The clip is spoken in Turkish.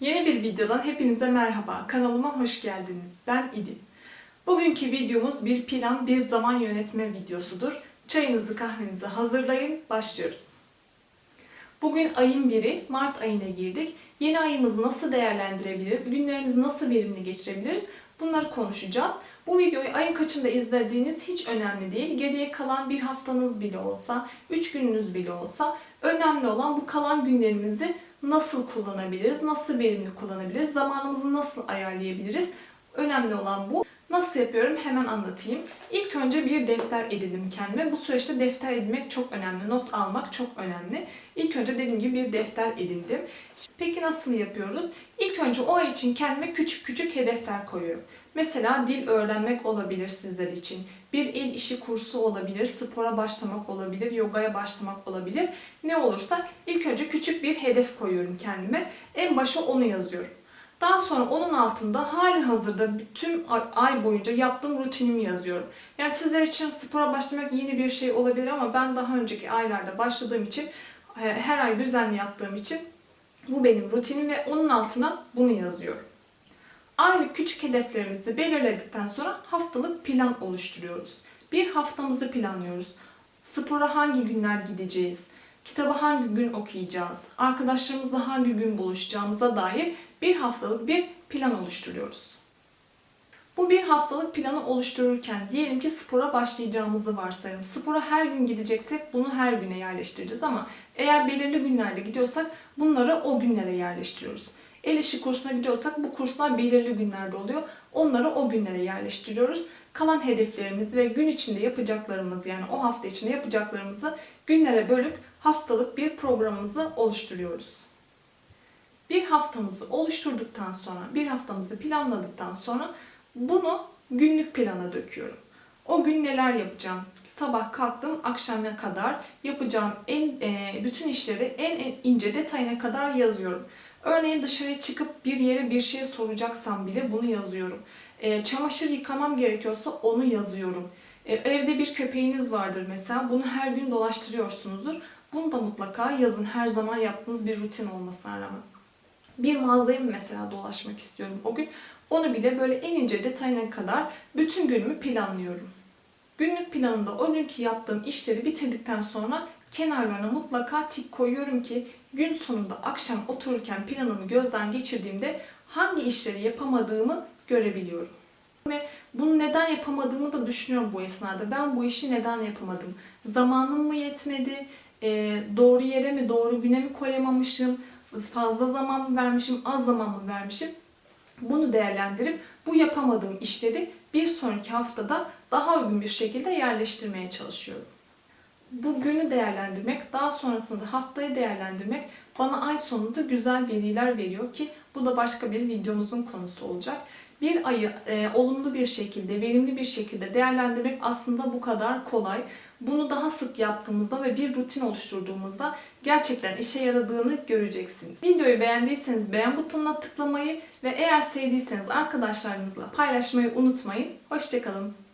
Yeni bir videodan hepinize merhaba. Kanalıma hoş geldiniz. Ben İdil. Bugünkü videomuz bir plan, bir zaman yönetme videosudur. Çayınızı, kahvenizi hazırlayın. Başlıyoruz. Bugün ayın biri, Mart ayına girdik. Yeni ayımızı nasıl değerlendirebiliriz? Günlerimizi nasıl verimli geçirebiliriz? Bunları konuşacağız. Bu videoyu ayın kaçında izlediğiniz hiç önemli değil. Geriye kalan bir haftanız bile olsa, üç gününüz bile olsa önemli olan bu kalan günlerimizi nasıl kullanabiliriz, nasıl verimli kullanabiliriz, zamanımızı nasıl ayarlayabiliriz? Önemli olan bu. Nasıl yapıyorum hemen anlatayım. İlk önce bir defter edindim kendime. Bu süreçte defter edinmek çok önemli. Not almak çok önemli. İlk önce dediğim gibi bir defter edindim. Peki nasıl yapıyoruz? İlk önce o ay için kendime küçük küçük hedefler koyuyorum. Mesela dil öğrenmek olabilir sizler için. Bir el işi kursu olabilir, spora başlamak olabilir, yogaya başlamak olabilir. Ne olursa ilk önce küçük bir hedef koyuyorum kendime. En başa onu yazıyorum. Daha sonra onun altında hali hazırda tüm ay boyunca yaptığım rutinimi yazıyorum. Yani sizler için spora başlamak yeni bir şey olabilir ama ben daha önceki aylarda başladığım için her ay düzenli yaptığım için bu benim rutinim ve onun altına bunu yazıyorum. Aylık küçük hedeflerimizi belirledikten sonra haftalık plan oluşturuyoruz. Bir haftamızı planlıyoruz. Spora hangi günler gideceğiz? Kitabı hangi gün okuyacağız? Arkadaşlarımızla hangi gün buluşacağımıza dair bir haftalık bir plan oluşturuyoruz. Bu bir haftalık planı oluştururken diyelim ki spora başlayacağımızı varsayalım. Spora her gün gideceksek bunu her güne yerleştireceğiz ama eğer belirli günlerde gidiyorsak bunları o günlere yerleştiriyoruz. El işi kursuna gidiyorsak bu kurslar belirli günlerde oluyor. Onları o günlere yerleştiriyoruz. Kalan hedeflerimiz ve gün içinde yapacaklarımız yani o hafta içinde yapacaklarımızı günlere bölüp haftalık bir programımızı oluşturuyoruz. Bir haftamızı oluşturduktan sonra, bir haftamızı planladıktan sonra bunu günlük plana döküyorum. O gün neler yapacağım? Sabah kalktım akşama kadar yapacağım en e, bütün işleri en, en ince detayına kadar yazıyorum. Örneğin dışarıya çıkıp bir yere bir şey soracaksam bile bunu yazıyorum. E, çamaşır yıkamam gerekiyorsa onu yazıyorum. E, evde bir köpeğiniz vardır mesela. Bunu her gün dolaştırıyorsunuzdur. Bunu da mutlaka yazın. Her zaman yaptığınız bir rutin olmasına rağmen. Bir mağazayı mesela dolaşmak istiyorum o gün. Onu bile böyle en ince detayına kadar bütün günümü planlıyorum. Günlük planımda o günkü yaptığım işleri bitirdikten sonra kenarlarına mutlaka tik koyuyorum ki gün sonunda akşam otururken planımı gözden geçirdiğimde hangi işleri yapamadığımı görebiliyorum. Ve bunu neden yapamadığımı da düşünüyorum bu esnada. Ben bu işi neden yapamadım? Zamanım mı yetmedi? Ee, doğru yere mi, doğru güne mi koyamamışım? Fazla zaman mı vermişim, az zaman mı vermişim? Bunu değerlendirip bu yapamadığım işleri bir sonraki haftada daha uygun bir şekilde yerleştirmeye çalışıyorum. Bu günü değerlendirmek, daha sonrasında haftayı değerlendirmek bana ay sonunda güzel veriler veriyor ki bu da başka bir videomuzun konusu olacak. Bir ayı e, olumlu bir şekilde, verimli bir şekilde değerlendirmek aslında bu kadar kolay. Bunu daha sık yaptığımızda ve bir rutin oluşturduğumuzda gerçekten işe yaradığını göreceksiniz. Videoyu beğendiyseniz beğen butonuna tıklamayı ve eğer sevdiyseniz arkadaşlarınızla paylaşmayı unutmayın. Hoşçakalın.